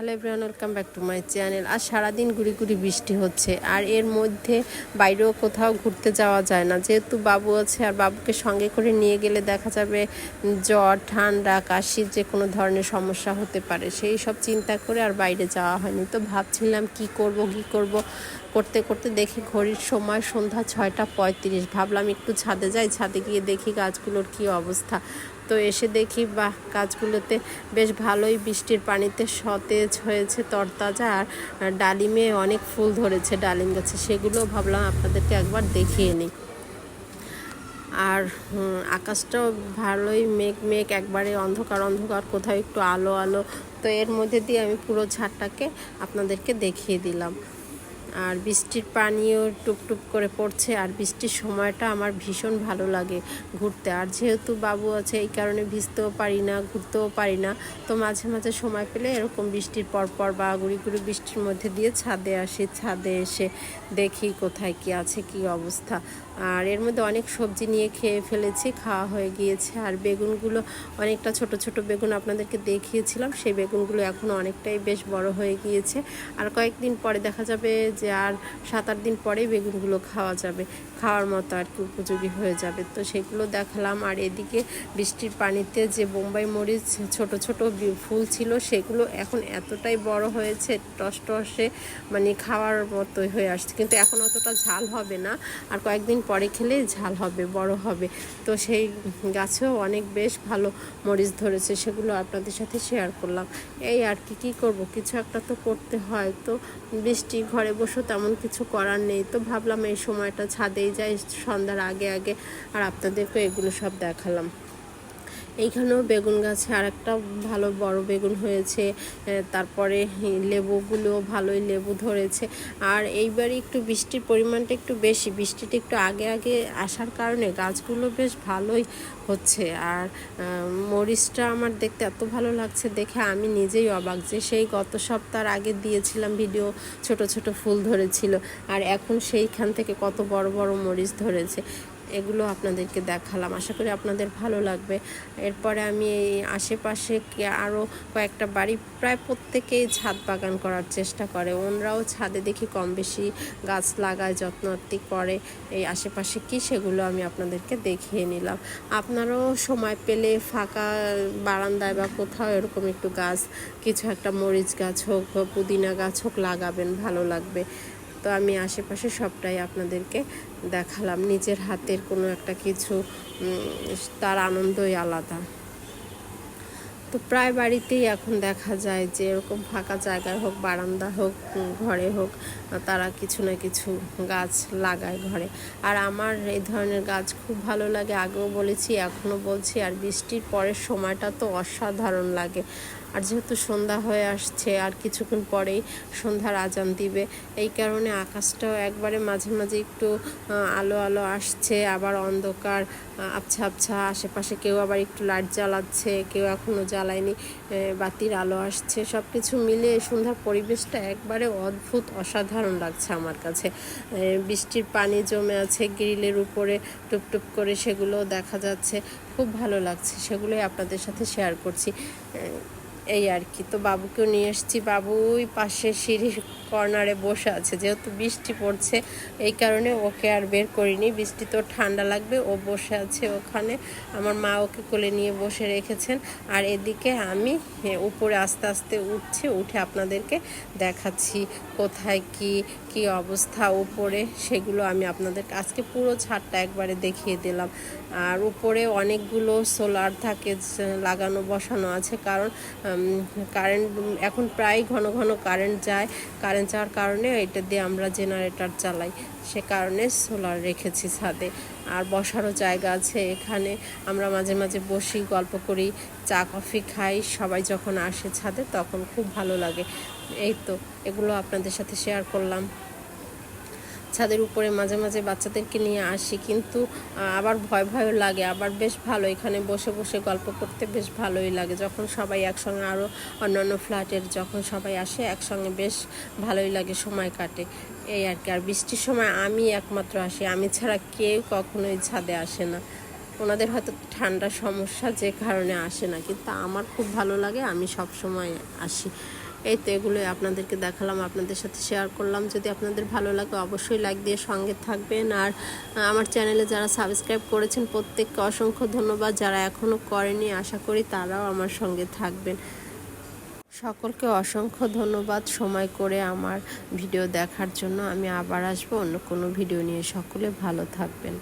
Hello everyone welcome back to my channel আর সারাদিন গুড়ি গুড়ি বৃষ্টি হচ্ছে, আর এর মধ্যে বাইরেও কোথাও ঘুরতে যাওয়া যায় না। যেহেতু বাবু আছে, আর বাবুকে সঙ্গে করে নিয়ে গেলে দেখা যাবে জ্বর, ঠান্ডা, কাশির যে কোনো ধরনের সমস্যা হতে পারে, সেই সব চিন্তা করে আর বাইরে যাওয়া হয়নি। তো ভাবছিলাম কি করব কি করব? করতে করতে দেখি ঘড়ির সময় সন্ধ্যা ছয়টা পঁয়ত্রিশ। ভাবলাম একটু ছাদে যাই, ছাদে গিয়ে দেখি গাছগুলোর কি অবস্থা। তো এসে দেখি, বাহ, গাছগুলোতে বেশ ভালোই বৃষ্টির পানিতে সতেজ হয়েছে তরতাজা আর ডালিমে অনেক ফুল ধরেছে ডালিম গাছে। সেগুলো ভাবলাম আপনাদেরকে একবার দেখিয়ে নিই। আর আকাশটাও ভালোই মেঘ মেঘ, একবারে অন্ধকার অন্ধকার, কোথাও একটু আলো আলো। তো এর মধ্যে দিয়ে আমি পুরো ঝাড়টাকে আপনাদেরকে দেখিয়ে দিলাম। আর বৃষ্টির পানিও টুকটুক করে পড়ছে আর বৃষ্টির সময়টা আমার ভীষণ ভালো লাগে ঘুরতে। আর যেহেতু বাবু আছে, এই কারণে ভিজতেও পারি না, ঘুরতেও পারি না। তো মাঝে মাঝে সময় পেলে এরকম বৃষ্টির পরপর বা গুড়ি গুড়ি বৃষ্টির মধ্যে দিয়ে ছাদে আসি, ছাদে এসে দেখি কোথায় কি আছে, কি অবস্থা। আর এর মধ্যে অনেক সবজি নিয়ে খেয়ে ফেলেছি, খাওয়া হয়ে গিয়েছে। আর বেগুনগুলো অনেকটা ছোট ছোট বেগুন আপনাদেরকে দেখিয়েছিলাম, সেই বেগুনগুলো এখন অনেকটাই বেশ বড় হয়ে গিয়েছে। আর কয়েকদিন পরে দেখা যাবে যে আর সাত আট দিন পরেই বেগুনগুলো খাওয়া যাবে, খাওয়ার মতো আর কি উপযোগী হয়ে যাবে। তো সেগুলো দেখালাম। আর এদিকে বৃষ্টির পানিতে যে বোম্বাই মরিচ ছোট ছোট ফুল ছিল, সেগুলো এখন এতটাই বড় হয়েছে, টস টসে মানে খাওয়ার মতোই হয়ে আসছে। কিন্তু এখন অতটা ঝাল হবে না। আর কয়েকদিন পরে খেলে ঝাল হবে, বড় হবে। তো সেই গাছেও অনেক বেশ ভালো মরিচ ধরেছে, সেগুলো আপনাদের সাথে শেয়ার করলাম। এই আর কি, কী করব? কিছু একটা তো করতে হয়। তো বৃষ্টি, ঘরে বসে তেমন কিছু করার নেই। তো ভাবলাম এই সময়টা ছাদেই যাই, সন্ধ্যার আগে আগে। আর আপনাদেরকে এগুলো সব দেখালাম। এইখানেও বেগুন গাছে আর একটা ভালো বড় বেগুন হয়েছে তারপরে লেবুগুলো ভালোই লেবু ধরেছে। আর এইবারে একটু বৃষ্টির পরিমাণটা একটু বেশি, বৃষ্টিটা একটু আগে আগে আসার কারণে গাছগুলো বেশ ভালোই হচ্ছে। আর মরিচটা আমার দেখতে এত ভালো লাগছে দেখে আমি নিজেই অবাক যে সেই গত সপ্তাহ আগে দিয়েছিলাম ভিডিও, ছোট ছোট ফুল ধরেছিল। আর এখন সেইখান থেকে কত বড় বড় মরিচ ধরেছে। এগুলো আপনাদেরকে দেখালাম। আশা করি আপনাদের ভালো লাগবে। এরপরে আমি এই আশেপাশে আরও কয়েকটা বাড়ি প্রায় প্রত্যেকেই ছাদ বাগান করার চেষ্টা করে। ওনরাও ছাদে দেখি কম বেশি গাছ লাগায় যত্নার্থী করে। এই আশেপাশে কি সেগুলো আমি আপনাদেরকে দেখিয়ে নিলাম। আপনারাও সময় পেলে ফাঁকা বারান্দায় বা কোথাও এরকম একটু গাছ, কিছু একটা মরিচ গাছ হোক পুদিনা গাছ হোক লাগাবেন, ভালো লাগবে। তো আমি আশেপাশে সবটাই আপনাদেরকে দেখালাম। নিজের হাতের কোনো একটা কিছু তার আনন্দই আলাদা। তো প্রায় বাড়িতেই এখন দেখা যায় যে এরকম ফাঁকা জায়গায় হোক, বারান্দা হোক, ঘরে হোক, তারা কিছু না কিছু গাছ লাগায় ঘরে। আর আমার এই ধরনের গাছ খুব ভালো লাগে, আগেও বলেছি, এখনও বলছি। আর বৃষ্টির পরের সময়টা তো অসাধারণ লাগে। আর যেহেতু সন্ধ্যা হয়ে আসছে, আর কিছুক্ষণ পরেই সন্ধ্যার আজান দিবে, এই কারণে আকাশটাও একবারে মাঝে মাঝে একটু আলো আলো আসছে, আবার অন্ধকার আবছা আবছা, আশেপাশে কেউ আবার একটু লাইট জ্বালাচ্ছে, কেউ এখনও জ্বালায়নি আহ, বাতির আলো আসছে সব কিছু মিলে সন্ধ্যার পরিবেশটা একবারে অদ্ভুত অসাধারণ লাগছে আমার কাছে। বৃষ্টির পানি জমে আছে গ্রিলের উপরে টুপটুপ করে সেগুলো দেখা যাচ্ছে খুব ভালো লাগছে সেগুলোই আপনাদের সাথে শেয়ার করছি। এই আর কি। তো বাবুকেও নিয়ে এসেছি বাবু ওই পাশে সিঁড়ির কর্নারে বসে আছে। যেহেতু বৃষ্টি পড়ছে, এই কারণে ওকে আর বের করিনি। বৃষ্টি তো ঠান্ডা লাগবে, ও বসে আছে ওখানে। আমার মা ওকে কোলে নিয়ে বসে রেখেছেন। আর এদিকে আমি উপরে আস্তে আস্তে উঠছি, উঠে আপনাদেরকে দেখাচ্ছি কোথায় কি কি অবস্থা উপরে। সেগুলো আমি আপনাদেরকে আজকে পুরো ছাদটা একবারে দেখিয়ে দিলাম। আর উপরে অনেকগুলো সোলার থাকে, লাগানো, বসানো আছে। কারণ কারেন্ট এখন প্রায় ঘন ঘন কারেন্ট যায়। কারেন্ট যাওয়ার কারণে এটা দিয়ে আমরা জেনারেটর চালাই। সে কারণে সোলার রেখেছি ছাদে। আর বসারও জায়গা আছে এখানে। আমরা মাঝে মাঝে বসি, গল্প করি, চা, কফি খাই। সবাই যখন আসে ছাদে তখন খুব ভালো লাগে। এই তো, এগুলো আপনাদের সাথে শেয়ার করলাম। ছাদের উপরে মাঝে মাঝে বাচ্চাদেরকে নিয়ে আসি, কিন্তু আবার ভয় ভয়ও লাগে। আবার বেশ ভালো, এখানে বসে বসে গল্প করতে বেশ ভালোই লাগে। যখন সবাই একসঙ্গে আরও অন্যান্য ফ্ল্যাটের যখন সবাই আসে, একসঙ্গে বেশ ভালোই লাগে সময় কাটে। এই আর কি। আর বৃষ্টির সময় আমি একমাত্র আসি। আমি ছাড়া কেউ কখনোই ছাদে আসে না। ওনাদের হয়তো ঠান্ডা সমস্যা যে কারণে আসে না, কিন্তু আমার খুব ভালো লাগে। আমি সব সময় আসি। এই তো এগুলোই আপনাদেরকে দেখালাম, আপনাদের সাথে শেয়ার করলাম। যদি আপনাদের ভালো লাগে অবশ্যই লাইক দিয়ে সঙ্গে থাকবেন। আর আমার চ্যানেলে যারা সাবস্ক্রাইব করেছেন, প্রত্যেককে অসংখ্য ধন্যবাদ। যারা এখনও করেনি, আশা করি তারাও আমার সঙ্গে থাকবেন। সকলকে অসংখ্য ধন্যবাদ সময় করে আমার ভিডিও দেখার জন্য। আমি আবার আসব অন্য কোনো ভিডিও নিয়ে। সকলে ভালো থাকবেন।